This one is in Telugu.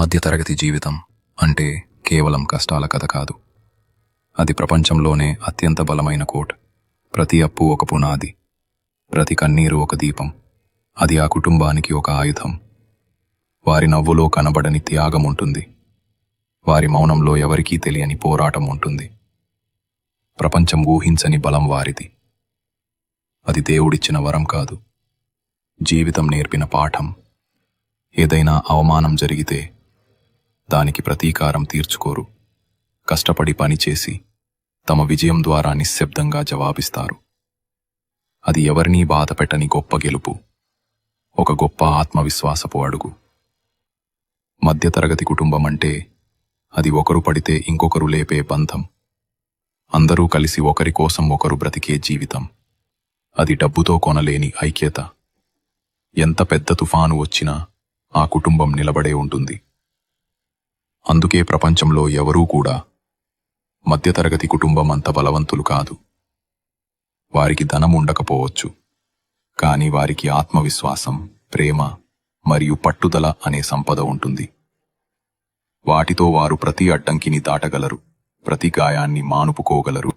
మధ్యతరగతి జీవితం అంటే కేవలం కష్టాల కథ కాదు. అది ప్రపంచంలోనే అత్యంత బలమైన కోట్. ప్రతి అప్పు ఒక పునాది. ప్రతి కన్నీరు ఒక దీపం. అది ఆ కుటుంబానికి ఒక ఆయుధం. వారి నవ్వులో కనబడని త్యాగం ఉంటుంది. వారి మౌనంలో ఎవరికీ తెలియని పోరాటం ఉంటుంది. ప్రపంచం ఊహించని బలం వారిది. అది దేవుడిచ్చిన వరం కాదు. జీవితం నేర్పిన పాఠం. ఏదైనా అవమానం జరిగితే దానికి ప్రతీకారం తీర్చుకోరు. కష్టపడి పనిచేసి తమ విజయం ద్వారా నిశ్శబ్దంగా జవాబిస్తారు. అది ఎవరినీ బాధపెట్టని గొప్ప గెలుపు. ఒక గొప్ప ఆత్మవిశ్వాసపు అడుగు. మధ్యతరగతి కుటుంబం అంటే అది ఒకరు పడితే ఇంకొకరు లేపే బంధం. అందరూ కలిసి ఒకరి కోసం ఒకరు బ్రతికే జీవితం. అది డబ్బుతో కొనలేని ఐక్యత. ఎంత పెద్ద తుఫాను వచ్చినా ఆ కుటుంబం నిలబడే ఉంటుంది. అందుకే ప్రపంచంలో ఎవరూ కూడా మధ్యతరగతి కుటుంబం అంత బలవంతులు కాదు. వారికి ధనం ఉండకపోవచ్చు. కానీ వారికి ఆత్మవిశ్వాసం ప్రేమ మరియు పట్టుదల అనే సంపద ఉంటుంది. వాటితో వారు ప్రతి అడ్డంకిని దాటగలరు ప్రతి గాయాన్ని మానుపుకోగలరు.